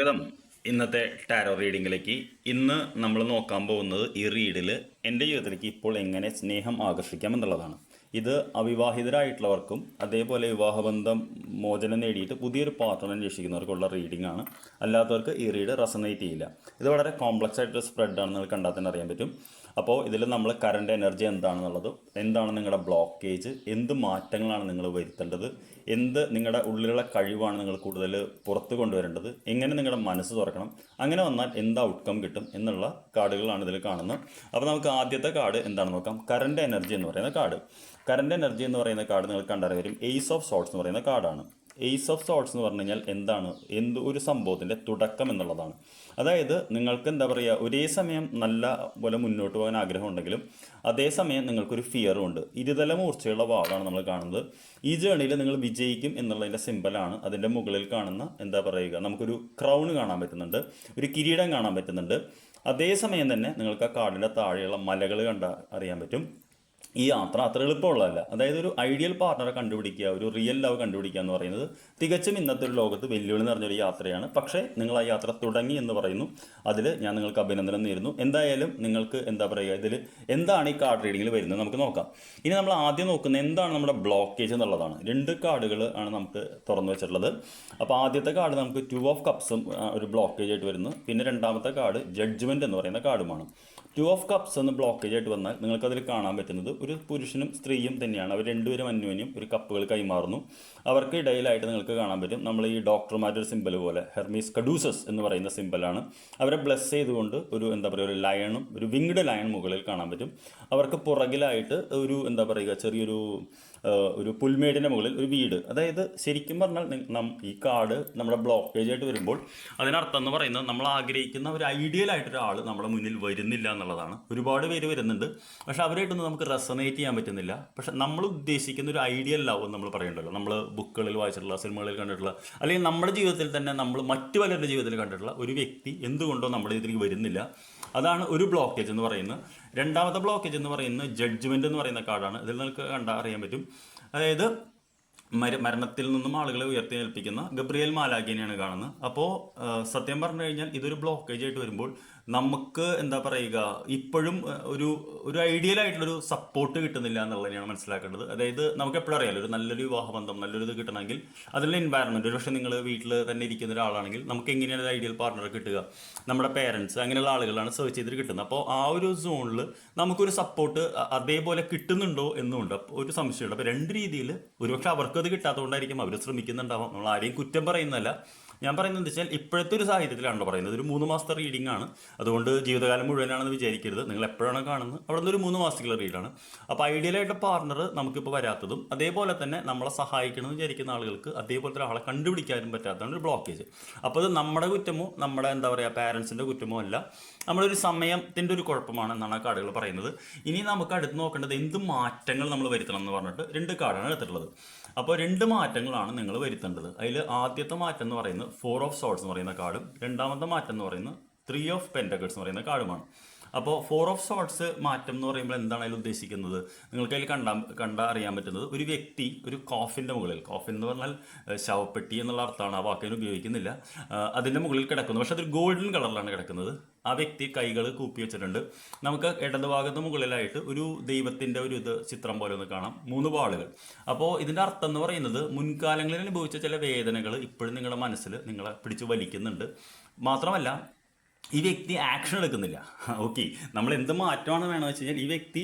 സ്വാഗതം. ഇന്നത്തെ ടാരോ റീഡിങ്ങിലേക്ക് ഇന്ന് നമ്മൾ നോക്കാൻ പോകുന്നത് ഈ റീഡിൽ എന്റെ ജീവിതത്തിലേക്ക് ഇപ്പോൾ എങ്ങനെ സ്നേഹം ആകർഷിക്കാം എന്നുള്ളതാണ്. ഇത് അവിവാഹിതരായിട്ടുള്ളവർക്കും അതേപോലെ വിവാഹബന്ധം മോചനം നേടിയിട്ട് പുതിയൊരു പാർട്ട്ണർ അന്വേഷിക്കുന്നവർക്കുള്ള റീഡിംഗ് ആണ്. അല്ലാത്തവർക്ക് ഈ റീഡ് റെസനേറ്റ് ചെയ്യില്ല. ഇത് വളരെ കോംപ്ലക്സ് ആയിട്ടുള്ള സ്പ്രെഡാണ് നിങ്ങൾ കണ്ടാൽ തന്നെ അറിയാൻ പറ്റും. അപ്പോൾ ഇതിൽ നമ്മൾ കറണ്ട് എനർജി എന്താണെന്നുള്ളത് എന്താണ് നിങ്ങളുടെ ബ്ലോക്കേജ് എന്ത് മാറ്റങ്ങളാണ് നിങ്ങൾ വരുത്തേണ്ടത് എന്ത് നിങ്ങളുടെ ഉള്ളിലുള്ള കഴിവാണ് നിങ്ങൾ കൂടുതൽ പുറത്ത് കൊണ്ടുവരേണ്ടത്? എങ്ങനെ നിങ്ങളുടെ മനസ്സ് തുറക്കണം? അങ്ങനെ വന്നാൽ എന്ത് ഔട്ട്കം കിട്ടും എന്നുള്ള കാർഡുകളാണ് ഇതിൽ കാണുന്നത്. അപ്പോൾ നമുക്ക് ആദ്യത്തെ കാർഡ് എന്താണെന്ന് നോക്കാം. കറണ്ട് എനർജി എന്ന് പറയുന്ന കാർഡ്. കറണ്ട് എനർജി എന്ന് പറയുന്ന കാർഡ് നിങ്ങൾ കണ്ടറിയാൻ വരും എയ്സ് ഓഫ് സോട്ട്സ് എന്ന് പറയുന്ന കാർഡാണ്. എയ്സ് ഓഫ് സോട്ട്സ് എന്ന് പറഞ്ഞു കഴിഞ്ഞാൽ എന്താണ്? എന്ത് ഒരു സംഭവത്തിന്റെ തുടക്കം എന്നുള്ളതാണ്. അതായത് നിങ്ങൾക്ക് എന്താ പറയുക ഒരേ സമയം നല്ല പോലെ മുന്നോട്ട് പോകാൻ ആഗ്രഹമുണ്ടെങ്കിലും അതേസമയം നിങ്ങൾക്കൊരു ഫിയറും ഉണ്ട്. ഇരുതല മൂർച്ചയുള്ള വാളാണ് നമ്മൾ കാണുന്നത്. ഈ ജേണിയിൽ നിങ്ങൾ വിജയിക്കും എന്നുള്ളതിന്റെ സിമ്പലാണ് അതിന്റെ മുകളിൽ കാണുന്ന എന്താ പറയുക നമുക്കൊരു ക്രൗൺ കാണാൻ പറ്റുന്നുണ്ട്. ഒരു കിരീടം കാണാൻ പറ്റുന്നുണ്ട്. അതേസമയം തന്നെ നിങ്ങൾക്ക് ആ കാടിന്റെ താഴെയുള്ള മലകൾ കണ്ട അറിയാൻ പറ്റും. ഈ യാത്ര അത്ര എളുപ്പമുള്ളതല്ല. അതായത് ഒരു ഐഡിയൽ പാർട്ണറെ കണ്ടുപിടിക്കുക ഒരു റിയൽ ലവ് കണ്ടുപിടിക്കുക എന്ന് പറയുന്നത് തികച്ചും ഇന്നത്തെ ഒരു ലോകത്ത് വെല്ലുവിളി നിറഞ്ഞൊരു യാത്രയാണ്. പക്ഷേ നിങ്ങൾ ആ യാത്ര തുടങ്ങി എന്ന് പറയുന്നു. അതിൽ ഞാൻ നിങ്ങൾക്ക് അഭിനന്ദനം നേരുന്നു. എന്തായാലും നിങ്ങൾക്ക് എന്താ പറയുക ഇതിൽ എന്താണ് ഈ കാർഡ് റീഡിങ്ങിൽ വരുന്നത് നമുക്ക് നോക്കാം. ഇനി നമ്മൾ ആദ്യം നോക്കുന്നത് എന്താണ് നമ്മുടെ ബ്ലോക്കേജ് എന്നുള്ളതാണ്. രണ്ട് കാർഡുകൾ ആണ് നമുക്ക് തുറന്നു വെച്ചിട്ടുള്ളത്. അപ്പോൾ ആദ്യത്തെ കാർഡ് നമുക്ക് ടു ഓഫ് കപ്സും ഒരു ബ്ലോക്കേജ് ആയിട്ട് വരുന്നു. പിന്നെ രണ്ടാമത്തെ കാർഡ് ജഡ്ജ്മെന്റ് എന്ന് പറയുന്ന കാർഡുമാണ് ടു ഓഫ് കപ്സ് എന്ന് ബ്ലോക്കേജ് ആയിട്ട് വന്നാൽ നിങ്ങൾക്കതിൽ കാണാൻ പറ്റുന്നത് ഒരു പുരുഷനും സ്ത്രീയും തന്നെയാണ്. അവർ രണ്ടുപേരും അന്യോന്യം ഒരു കപ്പുകൾ കൈമാറുന്നു. അവർക്ക് ഇടയിലായിട്ട് നിങ്ങൾക്ക് കാണാൻ പറ്റും. നമ്മൾ ഈ ഡോക്ടർമാരുടെ ഒരു സിമ്പൽ പോലെ ഹെർമീസ് കഡൂസസ് എന്ന് പറയുന്ന സിമ്പലാണ് അവരെ ബ്ലസ് ചെയ്തുകൊണ്ട് ഒരു എന്താ പറയുക ഒരു ലയണും ഒരു വിങ്ഡ് ലയൺ മുകളിൽ കാണാൻ പറ്റും. അവർക്ക് പുറകിലായിട്ട് ഒരു എന്താ പറയുക ചെറിയൊരു ഒരു പുൽമേടിന്റെ മുകളിൽ ഒരു വീട്. അതായത് ശരിക്കും പറഞ്ഞാൽ നി- ഈ കാർഡ് നമ്മുടെ ബ്ലോക്കേജ് ആയിട്ട് വരുമ്പോൾ അതിനർത്ഥം എന്ന് പറയുന്നത് നമ്മൾ ആഗ്രഹിക്കുന്ന ഒരു ഐഡിയൽ ആയിട്ടൊരാൾ നമ്മുടെ മുന്നിൽ വരുന്നില്ല എന്നുള്ളതാണ്. ഒരുപാട് പേര് വരുന്നുണ്ട്. പക്ഷെ അവരായിട്ടൊന്നും നമുക്ക് റെസനേറ്റ് ചെയ്യാൻ പറ്റുന്നില്ല. പക്ഷെ നമ്മൾ ഉദ്ദേശിക്കുന്ന ഒരു ഐഡിയൽ ലവ് നമ്മൾ പറയണ്ടല്ലോ. നമ്മൾ ബുക്കുകളിൽ വായിച്ചിട്ടുള്ള സിനിമകളിൽ കണ്ടിട്ടുള്ള അല്ലെങ്കിൽ നമ്മുടെ ജീവിതത്തിൽ തന്നെ നമ്മൾ മറ്റു പലരുടെ ജീവിതത്തിൽ കണ്ടിട്ടുള്ള ഒരു വ്യക്തി എന്തുകൊണ്ടോ നമ്മുടെ ഇതിലേക്ക് വരുന്നില്ല. അതാണ് ഒരു ബ്ലോക്കേജ് എന്ന് പറയുന്നത്. രണ്ടാമത്തെ ബ്ലോക്കേജ് എന്ന് പറയുന്നത് ജഡ്ജ്മെന്റ് എന്ന് പറയുന്ന കാർഡാണ് ഇതിൽ നിങ്ങൾക്ക് കണ്ടാൽ അറിയാൻ പറ്റും. അതായത് മരണത്തിൽ നിന്നും ആളുകളെ ഉയർത്തി ഏൽപ്പിക്കുന്ന ഗബ്രിയേൽ മാലാഖിനെയാണ് കാണുന്നത്. അപ്പോൾ സത്യം പറഞ്ഞു കഴിഞ്ഞാൽ ഇതൊരു ബ്ലോക്കേജ് ആയിട്ട് വരുമ്പോൾ നമുക്ക് എന്താ പറയുക ഇപ്പോഴും ഒരു ഒരു ഐഡിയൽ ആയിട്ടുള്ളൊരു സപ്പോർട്ട് കിട്ടുന്നില്ല എന്നുള്ളതിനെയാണ് മനസ്സിലാക്കേണ്ടത്. അതായത് നമുക്ക് എപ്പോഴും അറിയാലോ ഒരു നല്ലൊരു വിവാഹബന്ധം നല്ലൊരു ഇത് കിട്ടണമെങ്കിൽ അതിലുള്ള എൻവയറമെന്റ് ഒരു പക്ഷേ നിങ്ങൾ വീട്ടിൽ തന്നെ ഇരിക്കുന്ന ഒരാളാണെങ്കിൽ നമുക്ക് എങ്ങനെയാണ് ഒരു ഐഡിയൽ പാർട്ണർ കിട്ടുക? നമ്മുടെ പേരൻസ് അങ്ങനെയുള്ള ആളുകളാണ് സെർച്ച് ചെയ്തിട്ട് കിട്ടുന്നത്. അപ്പോൾ ആ ഒരു സോണിൽ നമുക്കൊരു സപ്പോർട്ട് അതേപോലെ കിട്ടുന്നുണ്ടോ എന്നുണ്ട്. ഒരു സംശയമുണ്ട്. അപ്പോൾ രണ്ട് രീതിയിൽ ഒരുപക്ഷെ അവർക്കത് കിട്ടാത്തതുകൊണ്ടായിരിക്കും അവർ ശ്രമിക്കുന്നുണ്ടാവാം. നമ്മൾ ആരെയും കുറ്റം പറയുന്നതല്ല. ഞാൻ പറയുന്നത് എന്താ വെച്ചാൽ ഇപ്പോഴത്തെ ഒരു സാഹചര്യത്തിലാണല്ലോ പറയുന്നത്. ഒരു മൂന്ന് മാസത്തെ റീഡിംഗ് ആണ്. അതുകൊണ്ട് ജീവിതകാലം മുഴുവനാണെന്ന് വിചാരിക്കരുത്. നിങ്ങൾ എപ്പോഴാണ് കാണുന്നത്? അവിടെ നിന്ന് ഒരു മൂന്ന് മാസത്തേക്കുള്ള റീഡാണ് അപ്പോൾ ഐഡിയലായിട്ട് പാർട്ണർ നമുക്കിപ്പോൾ വരാത്തതും അതേപോലെ തന്നെ നമ്മളെ സഹായിക്കണമെന്ന് വിചാരിക്കുന്ന ആളുകൾക്ക് അതേപോലത്തെ ഒരാളെ കണ്ടുപിടിക്കാനും പറ്റാത്തതാണ് ഒരു ബ്ലോക്കേജ് അപ്പോൾ അത് നമ്മുടെ കുറ്റമോ നമ്മുടെ എന്താ പറയുക പാരൻസിന്റെ കുറ്റമോ അല്ല. നമ്മളൊരു സമയത്തിന്റെ ഒരു കുഴപ്പമാണ് എന്നാണ് ആ കാർഡുകൾ പറയുന്നത്. ഇനി നമുക്ക് അടുത്ത് നോക്കേണ്ടത് എന്ത് മാറ്റങ്ങൾ നമ്മൾ വരുത്തണം എന്ന് പറഞ്ഞിട്ട് രണ്ട് കാർഡാണ് എടുത്തിട്ടുള്ളത് അപ്പോൾ രണ്ട് മാറ്റങ്ങളാണ് നിങ്ങൾ വരുത്തേണ്ടത്. അതിൽ ആദ്യത്തെ മാറ്റം എന്ന് പറയുന്നത് ഫോർ ഓഫ് സോൾസ് എന്ന് പറയുന്ന കാർഡും രണ്ടാമത്തെ മാറ്റം എന്ന് പറയുന്നത് ത്രീ ഓഫ് പെന്റക്കിൾസ് എന്ന് പറയുന്ന കാർഡുമാണ്. അപ്പോൾ ഫോർ ഓഫ് സോട്ട്സ് മാറ്റം എന്ന് പറയുമ്പോൾ എന്താണ് അതിൽ ഉദ്ദേശിക്കുന്നത്? നിങ്ങൾക്ക് അതിൽ കണ്ടാ കണ്ടാൽ അറിയാൻ പറ്റുന്നത് ഒരു വ്യക്തി ഒരു കോഫിന്റെ മുകളിൽ കോഫിൻ എന്ന് പറഞ്ഞാൽ ശവപ്പെട്ടി എന്നുള്ള അർത്ഥമാണ് ആ വാക്കിന് ഉപയോഗിക്കുന്നില്ല. അതിന്റെ മുകളിൽ കിടക്കുന്നു. പക്ഷെ അതൊരു ഗോൾഡൻ കളറിലാണ് കിടക്കുന്നത്. ആ വ്യക്തി കൈകൾ കൂപ്പി വെച്ചിട്ടുണ്ട്. നമുക്ക് ഇടതുഭാഗത്ത് മുകളിലായിട്ട് ഒരു ദൈവത്തിന്റെ ഒരു ഇത് ചിത്രം പോലെ ഒന്ന് കാണാം. മൂന്ന് വാളുകൾ. അപ്പോൾ ഇതിന്റെ അർത്ഥം എന്ന് പറയുന്നത് മുൻകാലങ്ങളിൽ അനുഭവിച്ച ചില വേദനകൾ ഇപ്പോഴും നിങ്ങളുടെ മനസ്സിൽ നിങ്ങളെ പിടിച്ചു വലിക്കുന്നുണ്ട്. മാത്രമല്ല ഈ വ്യക്തി ആക്ഷൻ എടുക്കുന്നില്ല. ഓക്കെ നമ്മൾ എന്ത് മാറ്റമാണ് വേണമെന്ന് വെച്ച് കഴിഞ്ഞാൽ ഈ വ്യക്തി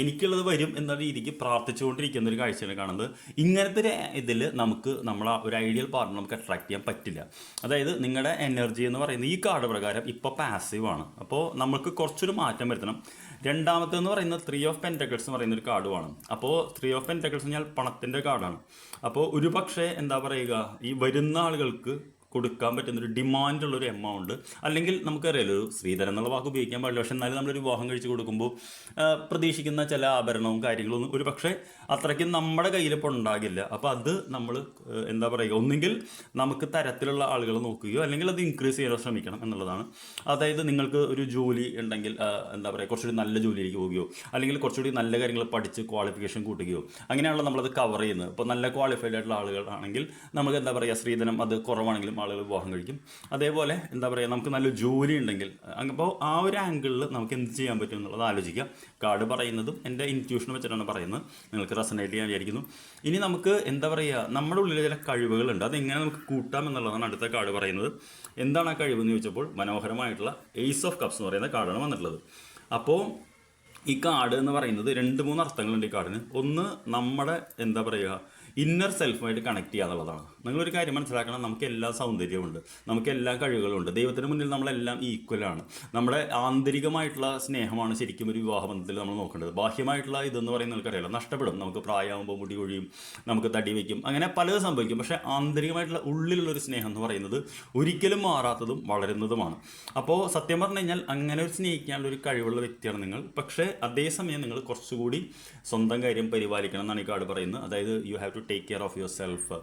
എനിക്കുള്ളത് വരും എന്ന രീതിക്ക് പ്രാർത്ഥിച്ചുകൊണ്ടിരിക്കുന്ന ഒരു കാഴ്ചയാണ് കാണുന്നത്. ഇങ്ങനത്തെ ഒരു ഇതിൽ നമുക്ക് നമ്മൾ ഒരു ഐഡിയൽ പാർട്ണർ നമുക്ക് അട്രാക്ട് ചെയ്യാൻ പറ്റില്ല. അതായത് നിങ്ങളുടെ എനർജി എന്ന് പറയുന്നത് ഈ കാർഡ് പ്രകാരം ഇപ്പോൾ പാസീവ് ആണ്. അപ്പോൾ നമുക്ക് കുറച്ചൊരു മാറ്റം വരുത്തണം. രണ്ടാമത്തെന്ന് പറയുന്നത് ത്രീ ഓഫ് പെന്റക്കിൾസ് എന്ന് പറയുന്ന ഒരു കാർഡുമാണ് അപ്പോൾ ത്രീ ഓഫ് പെന്റക്കിൾസ് പറഞ്ഞാൽ പണത്തിന്റെ കാർഡാണ് അപ്പോൾ ഒരു എന്താ പറയുക ഈ വരുന്ന ആളുകൾക്ക് കൊടുക്കാൻ പറ്റുന്ന ഒരു ഡിമാൻഡുള്ള ഒരു എമൗണ്ട് അല്ലെങ്കിൽ നമുക്കറിയാലോ ശ്രീധരൻ എന്നുള്ള വാക്ക് ഉപയോഗിക്കാൻ പാടില്ല. പക്ഷെ എന്നാലും നമ്മളൊരു വിവാഹം കഴിച്ച് കൊടുക്കുമ്പോൾ പ്രതീക്ഷിക്കുന്ന ചില ആഭരണവും കാര്യങ്ങളൊന്നും ഒരു പക്ഷേ അത്രയ്ക്കും നമ്മുടെ കയ്യിലിപ്പോൾ ഉണ്ടാകില്ല. അപ്പോൾ അത് നമ്മൾ എന്താ പറയുക ഒന്നുകിൽ നമുക്ക് തരത്തിലുള്ള ആളുകൾ നോക്കുകയോ അല്ലെങ്കിൽ അത് ഇൻക്രീസ് ചെയ്യാൻ ശ്രമിക്കണം എന്നുള്ളതാണ്. അതായത് നിങ്ങൾക്ക് ഒരു ജോലി ഉണ്ടെങ്കിൽ എന്താ പറയുക കുറച്ചുകൂടി നല്ല ജോലിയിലേക്ക് പോവുകയോ അല്ലെങ്കിൽ കുറച്ചുകൂടി നല്ല കാര്യങ്ങൾ പഠിച്ച് ക്വാളിഫിക്കേഷൻ കൂട്ടുകയോ അങ്ങനെയാണല്ലോ നമ്മളത് കവർ ചെയ്യുന്നത്. ഇപ്പോൾ നല്ല ക്വാളിഫൈഡ് ആയിട്ടുള്ള ആളുകളാണെങ്കിൽ നമുക്ക് എന്താ പറയുക സ്ത്രീധനം അത് കുറവാണെങ്കിലും ആളുകൾ വിവാഹം കഴിക്കും. അതേപോലെ എന്താ പറയുക നമുക്ക് നല്ല ജോലി ഉണ്ടെങ്കിൽ അപ്പോൾ ആ ഒരു ആംഗിളിൽ നമുക്ക് എന്ത് ചെയ്യാൻ പറ്റും എന്നുള്ളത് ആലോചിക്കാം. കാർഡ് പറയുന്നതും എന്റെ ഇന്റ്യൂഷൻ വെച്ചിട്ടാണ് പറയുന്നത്. നിങ്ങൾക്ക് റെസനേറ്റ് ചെയ്യാൻ വിചാരിക്കുന്നു. ഇനി നമുക്ക് എന്താ പറയുക നമ്മുടെ ഉള്ളിൽ ചില കഴിവുകളുണ്ട്. അതെങ്ങനെ നമുക്ക് കൂട്ടാം എന്നുള്ളതാണ് അടുത്ത കാർഡ് പറയുന്നത്. എന്താണ് ആ കഴിവ് എന്ന് ചോദിച്ചപ്പോൾ മനോഹരമായിട്ടുള്ള എയ്സ് ഓഫ് കപ്സ് എന്ന് പറയുന്ന കാർഡാണ് വന്നിട്ടുള്ളത്. അപ്പോൾ ഈ കാർഡ് എന്ന് പറയുന്നത് രണ്ട് മൂന്ന് അർത്ഥങ്ങളുണ്ട് ഈ കാർഡിന്. ഒന്ന് നമ്മുടെ എന്താ പറയുക ഇന്നർ സെൽഫുമായിട്ട് കണക്ട് ചെയ്യുക എന്നുള്ളതാണ്. നിങ്ങളൊരു കാര്യം മനസ്സിലാക്കണം നമുക്ക് എല്ലാ സൗന്ദര്യമുണ്ട് നമുക്ക് എല്ലാ കഴിവുകളുണ്ട് ദൈവത്തിന് മുന്നിൽ നമ്മളെല്ലാം ഈക്വലാണ് നമ്മുടെ ആന്തരികമായിട്ടുള്ള സ്നേഹമാണ് ശരിക്കും ഒരു വിവാഹബന്ധത്തിൽ നമ്മൾ നോക്കേണ്ടത്. ബാഹ്യമായിട്ടുള്ള ഇതെന്ന് പറയുന്നത് നിങ്ങൾക്കറിയാലോ നഷ്ടപ്പെടും. നമുക്ക് പ്രായമാകുമ്പോൾ മുടി ഒഴിയും നമുക്ക് തടി വയ്ക്കും അങ്ങനെ പലതും സംഭവിക്കും. പക്ഷേ ആന്തരികമായിട്ടുള്ള ഉള്ളിലുള്ളൊരു സ്നേഹം എന്ന് പറയുന്നത് ഒരിക്കലും മാറാത്തതും വളരുന്നതുമാണ്. അപ്പോൾ സത്യം പറഞ്ഞു കഴിഞ്ഞാൽ അങ്ങനെ ഒരു സ്നേഹിക്കാനുള്ള ഒരു കഴിവുള്ള വ്യക്തിയാണ് നിങ്ങൾ. പക്ഷേ അതേസമയം നിങ്ങൾ കുറച്ചുകൂടി സ്വന്തം കാര്യം പരിപാലിക്കണം എന്നാണ് ഈ കാർഡ് പറയുന്നത്. അതായത് you have to take care of yourself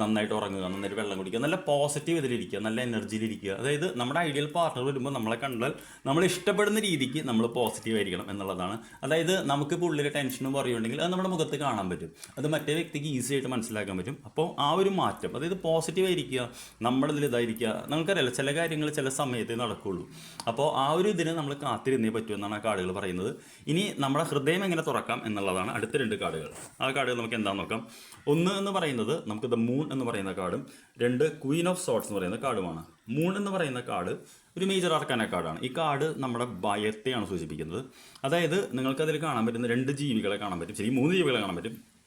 നന്നായിട്ട് ഉറങ്ങുക നന്നായിട്ട് വെള്ളം കുടിക്കുക നല്ല പോസിറ്റീവ് ഇതിലിരിക്കുക നല്ല എനർജിയിലിരിക്കുക അതായത് നമ്മുടെ ഐഡിയൽ പാർട്ണർ വരുമ്പോൾ നമ്മളെ കണ്ടാൽ നമ്മൾ ഇഷ്ടപ്പെടുന്ന രീതിക്ക് നമ്മൾ പോസിറ്റീവ് ആയിരിക്കണം എന്നുള്ളതാണ്. അതായത് നമുക്ക് ഉള്ളിൽ ടെൻഷനും പറയുന്നുണ്ടെങ്കിൽ അത് നമ്മുടെ മുഖത്ത് കാണാൻ പറ്റും. അത് മറ്റേ വ്യക്തിക്ക് ഈസി ആയിട്ട് മനസ്സിലാക്കാൻ പറ്റും. അപ്പോൾ ആ ഒരു മാറ്റം അതായത് പോസിറ്റീവ് ആയിരിക്കുക നമ്മുടെ ഇതിൽ ഇതായിരിക്കുക നമുക്കറിയാലോ ചില കാര്യങ്ങൾ ചില സമയത്തേ നടക്കുകയുള്ളൂ അപ്പോൾ ആ ഒരു ഇതിന് നമ്മൾ കാത്തിരുന്നേ പറ്റുമെന്നാണ് ആ കാർഡുകൾ പറയുന്നത്. ഇനി നമ്മുടെ ഹൃദയം എങ്ങനെ തുറക്കാം എന്നുള്ളതാണ് അടുത്ത രണ്ട് കാർഡുകൾ. ആ കാർഡുകൾ നമുക്ക് എന്താണെന്ന് നോക്കാം. ഒന്ന് എന്ന് പറയുന്നത് നമുക്ക് ദ മൂൺ എന്ന് പറയുന്ന കാർഡും രണ്ട് ക്വീൻ ഓഫ് സോട്ട്സ് എന്ന് പറയുന്ന കാർഡുമാണ്. മൂൺ എന്ന് പറയുന്ന കാർഡ് ഒരു മേജർ ആർക്കാന കാർഡാണ്. ഈ കാർഡ് നമ്മുടെ ഭയത്തെയാണ് സൂചിപ്പിക്കുന്നത്. അതായത് നിങ്ങൾക്കതിൽ കാണാൻ പറ്റുന്ന രണ്ട് ജീവികളെ കാണാൻ പറ്റും. ശരി മൂന്ന് ജീവികളെ കാണാൻ പറ്റും.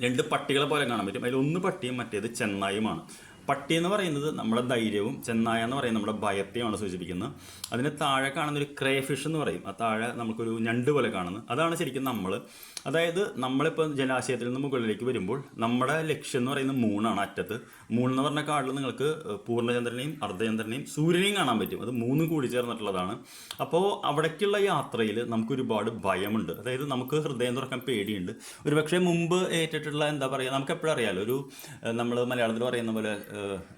രണ്ട് പട്ടികളെ പോലെ കാണാൻ പറ്റും. അതിൽ ഒന്ന് പട്ടിയും മറ്റേത് ചെന്നായുമാണ്. പട്ടി എന്ന് പറയുന്നത് നമ്മുടെ ധൈര്യവും ചെന്നായ എന്ന് പറയുന്നത് നമ്മുടെ ഭയത്തെയാണ് സൂചിപ്പിക്കുന്നത്. അതിന് താഴെ കാണുന്ന ഒരു ക്രേ ഫിഷ് എന്ന് പറയും. ആ താഴെ നമുക്കൊരു ഞണ്ട് പോലെ കാണുന്നത്. അതാണ് ശരിക്കും നമ്മൾ അതായത് നമ്മളിപ്പോൾ ജലാശയത്തിൽ നിന്ന് മുകളിലേക്ക് വരുമ്പോൾ നമ്മുടെ ലക്ഷ്യം എന്ന് പറയുന്നത് മൂണാണ് അറ്റത്ത്. മൂൺ എന്ന് പറഞ്ഞ കാർഡിൽ നിങ്ങൾക്ക് പൂർണചന്ദ്രനെയും അർദ്ധചന്ദ്രനെയും സൂര്യനെയും കാണാൻ പറ്റും. അത് മൂന്നും കൂടി ചേർന്നിട്ടുള്ളതാണ്. അപ്പോൾ അവിടേക്കുള്ള യാത്രയിൽ നമുക്ക് ഒരുപാട് ഭയമുണ്ട്. അതായത് നമുക്ക് ഹൃദയം തുറക്കാൻ പേടിയുണ്ട്. ഒരുപക്ഷെ മുമ്പ് ഏറ്റിട്ടുള്ള എന്താ പറയുക നമുക്ക് എപ്പോഴും അറിയാലോ. ഒരു നമ്മൾ മലയാളത്തിൽ പറയുന്ന പോലെ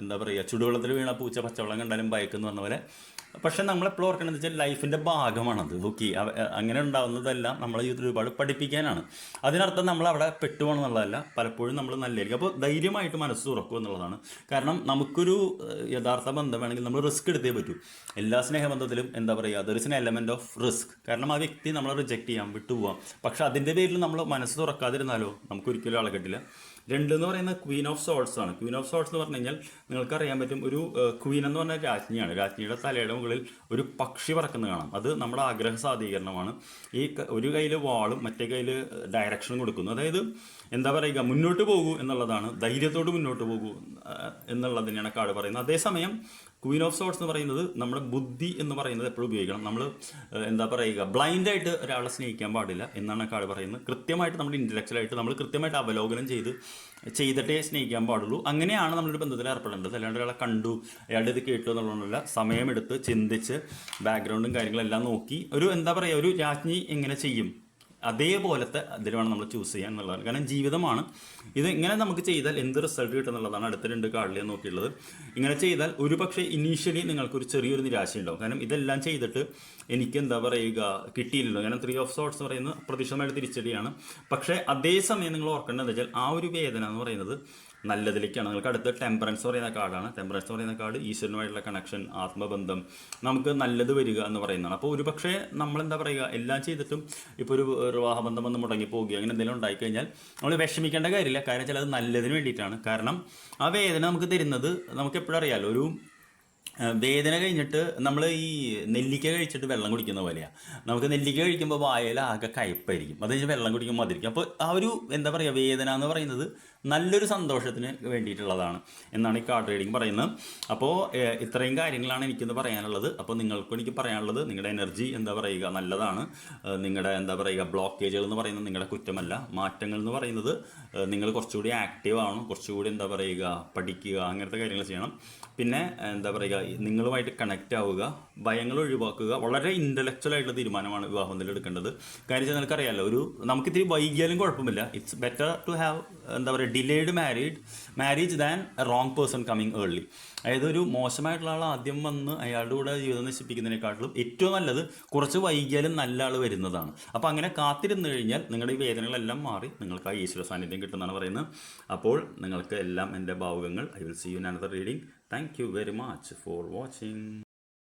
എന്താ പറയുക ചുടുവെള്ളത്തിൽ വീണ പൂച്ച പച്ചവെള്ളം കണ്ടാലും ഭയക്കെന്ന് പറഞ്ഞ പോലെ പക്ഷെ നമ്മളെപ്പോഴും ഓർക്കണമെന്ന് വെച്ചാൽ ലൈഫിന്റെ ഭാഗമാണത് ഓക്കെ അങ്ങനെ ഉണ്ടാകുന്നതെല്ലാം നമ്മളെ ജീവിതത്തിൽ ഒരുപാട് പഠിപ്പിക്കാനാണ്. അതിനർത്ഥം നമ്മൾ അവിടെ പെട്ടുപോകണം എന്നുള്ളതല്ല പലപ്പോഴും നമ്മൾ നല്ലതായിരിക്കും. അപ്പോൾ ധൈര്യമായിട്ട് മനസ്സ് തുറക്കും എന്നുള്ളതാണ്. കാരണം നമുക്കൊരു യഥാർത്ഥ ബന്ധം വേണമെങ്കിൽ നമ്മൾ റിസ്ക് എടുത്തേ പറ്റൂ. എല്ലാ സ്നേഹബന്ധത്തിലും എന്താ പറയുക there is element of risk കാരണം ആ വ്യക്തി നമ്മളെ റിജക്റ്റ് ചെയ്യാം വിട്ടുപോകാം പക്ഷെ അതിന്റെ പേരിൽ നമ്മൾ മനസ്സ് തുറക്കാതിരുന്നാലോ നമുക്കൊരിക്കലും ആളെ രണ്ട് എന്ന് പറയുന്നത് ക്വീൻ ഓഫ് സോൾസ് ആണ്. ക്വീൻ ഓഫ് സോൾസ് എന്ന് പറഞ്ഞു കഴിഞ്ഞാൽ നിങ്ങൾക്ക് അറിയാൻ പറ്റും ഒരു ക്വീൻ എന്ന് പറഞ്ഞ രാജ്ഞിയാണ്. രാജ്ഞിയുടെ തലയുടെ മുകളിൽ ഒരു പക്ഷി പറക്കുന്നത് കാണാം. അത് നമ്മുടെ ആഗ്രഹ സാധീകരണമാണ്. ഈ ഒരു കയ്യിൽ വാളും മറ്റേ കയ്യിൽ ഡയറക്ഷനും കൊടുക്കുന്നു. അതായത് എന്താ പറയുക മുന്നോട്ട് പോകൂ എന്നുള്ളതാണ് ധൈര്യത്തോട് മുന്നോട്ട് പോകൂ എന്നുള്ളതിനാണ് കാർഡ് പറയുന്നത്. അതേസമയം ക്വീൻ ഓഫ് സോട്ട്സ് എന്ന് പറയുന്നത് നമ്മുടെ ബുദ്ധി എന്ന് പറയുന്നത് എപ്പോഴും ഉപയോഗിക്കണം. നമ്മൾ എന്താ പറയുക ബ്ലൈൻഡായിട്ട് ഒരാളെ സ്നേഹിക്കാൻ പാടില്ല എന്നാണ് കാർഡ് പറയുന്നത്. കൃത്യമായിട്ട് നമ്മുടെ ഇന്റലക്ച്വലായിട്ട് നമ്മൾ കൃത്യമായിട്ട് അവലോകനം ചെയ്ത് ചെയ്തിട്ടേ സ്നേഹിക്കാൻ പാടുള്ളൂ. അങ്ങനെയാണ് നമ്മളൊരു ബന്ധത്തിൽ ഏർപ്പെടേണ്ടത്. അല്ലാണ്ട് ഒരാളെ കണ്ടു അയാളുടെ ഇത് കേട്ടു എന്നുള്ളതല്ല സമയമെടുത്ത് ചിന്തിച്ച് ബാക്ക്ഗ്രൗണ്ടും കാര്യങ്ങളെല്ലാം നോക്കി ഒരു എന്താ പറയുക ഒരു രാജ്ഞി എങ്ങനെ ചെയ്യും? അതേപോലത്തെ ഇതിൽ നമ്മൾ ചൂസ് ചെയ്യാൻ എന്നുള്ളതാണ്. കാരണം ജീവിതമാണ്. ഇത് ഇങ്ങനെ നമുക്ക് ചെയ്താൽ എന്ത് റിസൾട്ട് കിട്ടും എന്നുള്ളതാണ് അടുത്ത രണ്ട് കാർഡിൽ ഞാൻ നോക്കിയുള്ളത് ഇങ്ങനെ ചെയ്താൽ ഒരു പക്ഷേ ഇനീഷ്യലി നിങ്ങൾക്കൊരു ചെറിയൊരു നിരാശ ഉണ്ടാവും കാരണം ഇതെല്ലാം ചെയ്തിട്ട് എനിക്ക് എന്താ പറയുക? കിട്ടിയില്ലല്ലോ. കാരണം ത്രീ ഓഫ് സോട്ട്സ് പറയുന്നത് അപ്രതീക്ഷിതമായിട്ട് തിരിച്ചടിയാണ്. പക്ഷേ അതേസമയം നിങ്ങൾ ഓർക്കേണ്ടത് എന്താ വെച്ചാൽ ആ ഒരു വേദന എന്ന് പറയുന്നത് നല്ലതിലേക്കാണ്. നിങ്ങൾക്ക് അടുത്ത ടെമ്പറൻസ് പറയുന്ന കാർഡാണ്. ടെമ്പറൻസ് പറയുന്ന കാർഡ് ഈശ്വരനുമായിട്ടുള്ള കണക്ഷൻ ആത്മബന്ധം നമുക്ക് നല്ലത് വരിക എന്ന് പറയുന്നതാണ്. അപ്പോൾ ഒരു പക്ഷേ നമ്മളെന്താ പറയുക എല്ലാം ചെയ്തിട്ടും ഇപ്പോൾ ഒരു വിവാഹബന്ധം വന്ന് മുടങ്ങി പോവുകയോ അങ്ങനെ എന്തെങ്കിലും ഉണ്ടായിക്കഴിഞ്ഞാൽ നമ്മൾ വിഷമിക്കേണ്ട കാര്യമില്ല. കാരണം അത് നല്ലതിന് വേണ്ടിയിട്ടാണ്. കാരണം ആ വേദന നമുക്ക് തരുന്നത് നമുക്ക് എപ്പോഴും അറിയാമല്ലോ ഒരു വേദന കഴിഞ്ഞിട്ട് നമ്മൾ ഈ നെല്ലിക്ക കഴിച്ചിട്ട് വെള്ളം കുടിക്കുന്ന പോലെയാണ് നമുക്ക് നെല്ലിക്ക കഴിക്കുമ്പോൾ വായയിൽ ആകെ കയ്പ്പായിരിക്കും. അത് വെള്ളം കുടിക്കുമ്പോൾ മതിരിക്കും അപ്പോൾ ആ ഒരു എന്താ പറയുക വേദന എന്ന് പറയുന്നത് നല്ലൊരു സന്തോഷത്തിന് വേണ്ടിയിട്ടുള്ളതാണ് എന്നാണ് ഈ കാർഡ് റീഡിങ് പറയുന്നത്. അപ്പോൾ ഇത്രയും കാര്യങ്ങളാണ് എനിക്കിന്ന് പറയാനുള്ളത്. അപ്പോൾ നിങ്ങൾക്കും എനിക്ക് പറയാനുള്ളത് നിങ്ങളുടെ എനർജി എന്താ പറയുക നല്ലതാണ്. നിങ്ങളുടെ എന്താ പറയുക ബ്ലോക്കേജുകൾ എന്ന് പറയുന്നത് നിങ്ങളുടെ കുറ്റമല്ല. മാറ്റങ്ങൾ എന്ന് പറയുന്നത് നിങ്ങൾ കുറച്ചുകൂടി ആക്റ്റീവ് ആവണം. കുറച്ചുകൂടി എന്താ പറയുക പഠിക്കുക അങ്ങനത്തെ കാര്യങ്ങൾ ചെയ്യണം. പിന്നെ എന്താ പറയുക നിങ്ങളുമായിട്ട് കണക്റ്റ് ആവുക ഭയങ്ങൾ ഒഴിവാക്കുക. വളരെ ഇന്റലക്ച്വൽ ആയിട്ടുള്ള തീരുമാനമാണ് വിവാഹം എടുക്കേണ്ടത്. കാര്യം വെച്ചാൽ നിനക്കറിയാമല്ലോ ഒരു നമുക്കിത്തിരി വൈകിയാലും കുഴപ്പമില്ല. ഇറ്റ്സ് ബെറ്റർ ടു ഹാവ് എന്താ പറയുക delayed married marriage than a wrong person coming early അതായത് ഒരു മോശമായിട്ടുള്ള ആൾ ആദ്യം വന്ന് അയാളുടെ കൂടെ ജീവിതം നശിപ്പിക്കുന്നതിനെക്കാട്ടിലും ഏറ്റവും നല്ലത് കുറച്ച് വൈകിയാലും നല്ല ആൾ വരുന്നതാണ്. അപ്പോൾ അങ്ങനെ കാത്തിരുന്ന് കഴിഞ്ഞാൽ നിങ്ങളുടെ ഈ വേദനകളെല്ലാം മാറി നിങ്ങൾക്ക് ആ ഈശ്വര സാന്നിധ്യം കിട്ടുമെന്നാണ് പറയുന്നത്. അപ്പോൾ നിങ്ങൾക്ക് എല്ലാം എന്റെ ഭാവുകങ്ങൾ I will see you another reading thank you very much for watching